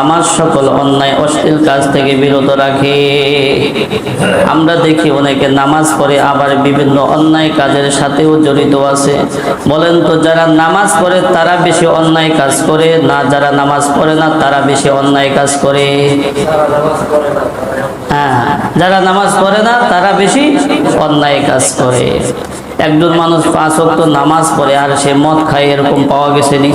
আমার সকল অন্যায়, অশ্লীল কাজ থেকে বিরত রাখে। আমরা দেখি অনেকে নামাজ পড়ে, আবার বিভিন্ন অন্যায় কাজের সাথেও জড়িত আছে। বলেন তো, যারা নামাজ পড়ে, তারা বেশি অন্যায় কাজ করে? না, যারা নামাজ পড়ে না, তারা বেশি অন্যায় কাজ করে। হ্যাঁ যারা নামাজ পড়ে না, তারা বেশি অন্যায় কাজ করে। একজন মানুষ পাঁচ ওয়াক্ত নামাজ পড়ে, আর সে মদ খায়, এরকম পাওয়া গেছে নি?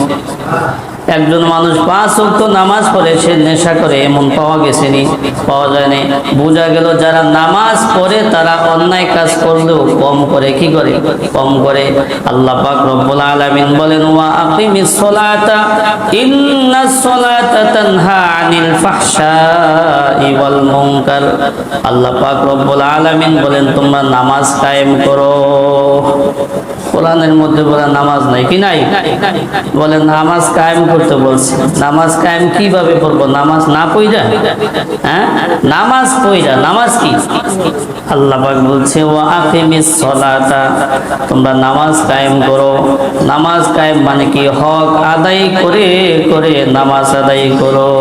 একজন মানুষ পাঁচ ওয়াক্ত নামাজ পড়ে, সে নেশা করে, এমন পাওয়া গেছে নি? পাওয়া যায় না বোঝা গেল যারা নামাজ পড়ে, তারা অন্যায় কাজ করলেও কম করে। কি করে? কম করে। আল্লাহ পাক রব্বুল আলামিন বলেন, ওয়া আকিমিস সালাতা ইন্নাস সালাতা তানহা আনিল ফাহশাই ওয়াল মুনকার। আল্লাহ পাক রব্বুল আলামিন বলেন, তোমরা নামাজ কায়েম করো। কোরআনের মধ্যে বলে নামাজ নাই কি নাই? বলে নামাজ কায়েম করতে বলছে। নামাজ কায়েম কীভাবে পড়ব নামাজ না পইরা? হ্যাঁ? নামাজ পইরা, নামাজ কি? আল্লাহ পাক বলছে ও আকিমিস সলাতা। তোমরা নামাজ কায়েম করো। নামাজ কায়েম মানে কি? হক আদায় করে করে নামাজ আদায় করো।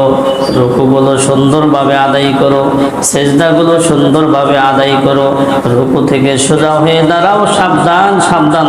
রুকুগুলো সুন্দরভাবে আদায় করো। সেজদাগুলো সুন্দরভাবে আদায় করো। রুকু থেকে সোজা হয়ে দাঁড়াও, সাবধান সাবধান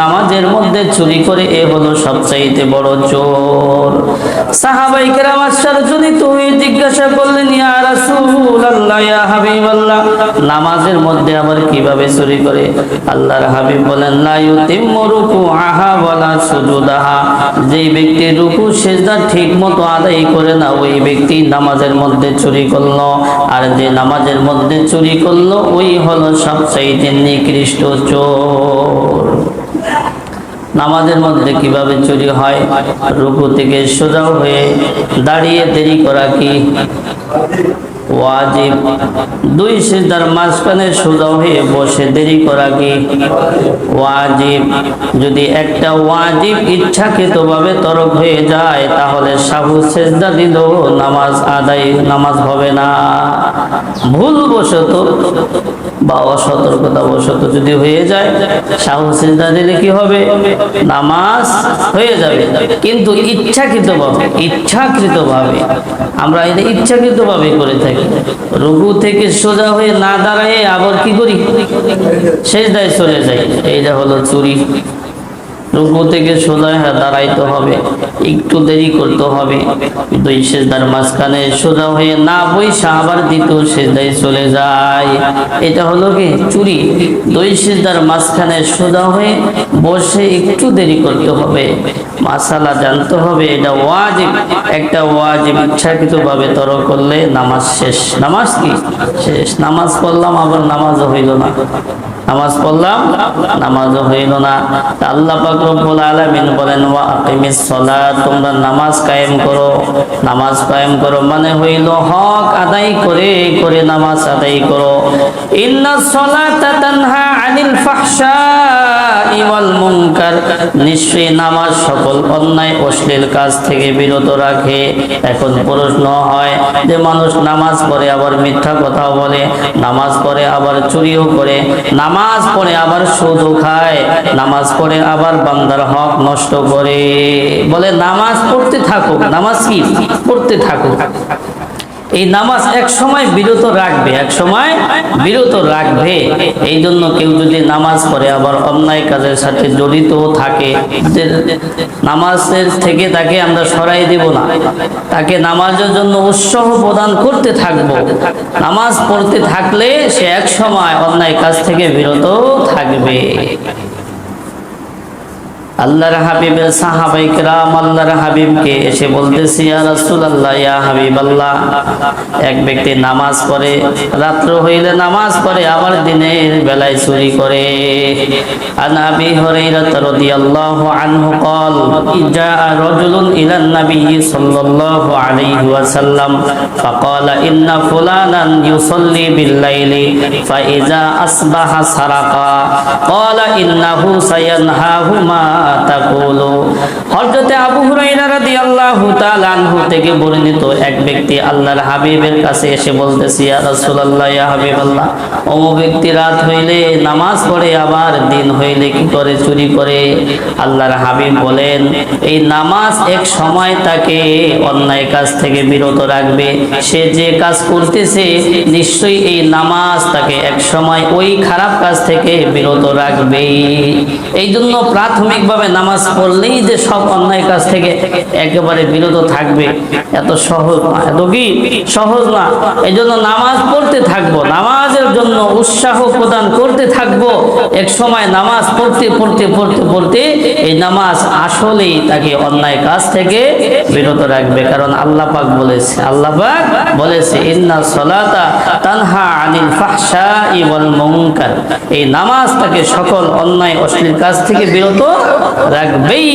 নামাজের মধ্যে চুরি করে, এ হলো সবচাইতে বড় চোর। সাহাবাই জিজ্ঞাসা করলেন নামাজের মধ্যে আবার কীভাবে চুরি করে? আল্লাহর হাবিব বলেন, লা ইউতিম্মু ব্যক্তি রুকু, সেজদা আদায় করে না, ওই ব্যক্তি নামাজের মধ্যে চুরি করল আর যে নামাজের মধ্যে চুরি করল, ওই হলো সবচাইতে নিকৃষ্ট চোর। নামাজের মধ্যে কীভাবে চুরি হয়? রুকু থেকে সোজা হয়ে দাঁড়িয়ে দেরি করা কি? ওয়াজিব। দুই সিজদার মাঝখানে সোজা হয়ে বসে দেরি করা কি? ওয়াজিব। যদি একটা ওয়াজিব ইচ্ছাকৃতভাবে তরক হয়ে যায়, তাহলে সাহু সেজদা দিল, নামাজ আদায়, নামাজ হবে না। ভুলবশত বা অসতর্কতা বশত যদি হয়ে যায় সাহু চিন্তা দিলে কি হবে? নামাজ হয়ে যাবে। কিন্তু ইচ্ছাকৃতভাবে ইচ্ছাকৃতভাবে, আমরা এটা ইচ্ছাকৃতভাবে করে থাকি। রুকু থেকে সোজা হয়ে না দাঁড়ায় আবার কি করি? সেজদায় চলে যাই। এইটা হলো চুরি। রুকু থেকে সোজা দাঁড়াইতে হবে। একটু দেরি করতে হবে। সেজদার মাঝখানে সোজা হয়ে না আবার দ্বিতীয় সেজদায় চলে যায়। এটা হলো কি? চুরি। দুই সেজদার মাঝখানে সোজা হয়ে বসে একটু দেরি করতে হবে। মাসালা জানতে হবে, এটা ওয়াজিব। একটা ওয়াজিব ইচ্ছাকৃতভাবে তর করলে নামাজ শেষ। নামাজ কি? শেষ। নামাজ পড়লাম, আবার নামাজও হইল না। নামাজ পড়লাম, নামাজও হইল না। আল্লাহ পাক রব্বুল আলামিন বলেন, ওয়া আকিমিস সালাত, তোমরা নামাজ কায়েম করো। নামাজ কায়েম করো মানে হইল হক আদায় করে করে নামাজ আদায় করো। ইন্নাস সালাতা তানহা আনিল ফাহশাই ওয়াল মুনকার। নিশ্চয়ই নামাজ সকল অন্যায় অশ্লীল কাজ থেকে বিরত রাখে। এখন প্রশ্ন হয় যে, মানুষ নামাজ পড়ে আবার মিথ্যা কথা বলে, নামাজ পড়ে আবার চুরিও করে। নামাজ পড়ে আবার সুদু খায়, নামাজ পড়ে আবার বান্দার হক নষ্ট করে। বলে, নামাজ পড়তে থাকুক। নামাজ কি? পড়তে থাকুক। এই নামাজ এক সময় বিরত রাখবে, এক সময় বিরত রাখবে। এই জন্য কেউ যদি নামাজ পড়ে, আবার অন্যায় কাজের সাথে জড়িত থাকে নামাজের থেকে তাকে আমরা সরাই দেব না। তাকে নামাজের জন্য উৎসাহ প্রদান করতে থাকব। নামাজ পড়তে থাকলে সে এক সময় অন্যায় কাজ থেকে বিরত থাকবে। আল্লাহর হাবিবের সাহাবাই কিরাম আল্লাহর হাবিবকে এসে বলতেছি ইয়া রাসূলুল্লাহ ইয়া হাবিবাল্লাহ এক ব্যক্তি নামাজ পড়ে রাত্র হইলে নামাজ পড়ে আবার দিনের বেলায় চুরি করে আন আবি হুরায়রা রাদিয়াল্লাহু আনহু قال جاء رجل الى النبي صلى الله عليه وسلم فقال ان فلانا يصلي بالليل فاذا اصبح سرقا قال انه سينهاه তাকুলু। হযরতে আবু হুরায়রা রাদিয়াল্লাহু তাআলা আনহু থেকে বর্ণিত এক ব্যক্তি আল্লাহর হাবিবের কাছে এসে বলতেছে, ইয়া রাসূলুল্লাহ, ইয়া হাবিবাল্লাহ, ও ব্যক্তি রাত হইলে নামাজ পড়ে, আবার দিন হইলে কি করে চুরি করে? আল্লাহর হাবিব বলেন, এই নামাজ এক সময় তাকে অন্যায় কাজ থেকে বিরত রাখবে। সে যে কাজ করতেছে, নিশ্চয়ই এই নামাজ তাকে এক সময় ওই খারাপ কাজ থেকে বিরত রাখবে এই জন্য প্রাথমিক প্রাথমিকভাবে নামাজ পড়লেই যে সব অন্যায় কাজ থেকে একেবারে বিরত থাকবে, এত সহজ না। এত কি? সহজ না। এই জন্য নামাজ পড়তে থাকব, নামাজের জন্য উৎসাহ প্রদান করতে থাকব। এক সময় নামাজ পড়তে পড়তে পড়তে পড়তে এই নামাজ আসলেই তাকে অন্যায় কাজ থেকে বিরত রাখবে, কারণ আল্লাহ পাক বলেছে, আল্লাহ পাক বলেছে, ইন্না সলাতা তানহা আনিল ফাহশা ওয়াল মুনকার। এই নামাজ তাকে সকল অন্যায়, অশ্লীল কাজ থেকে বিরত রাখবেই।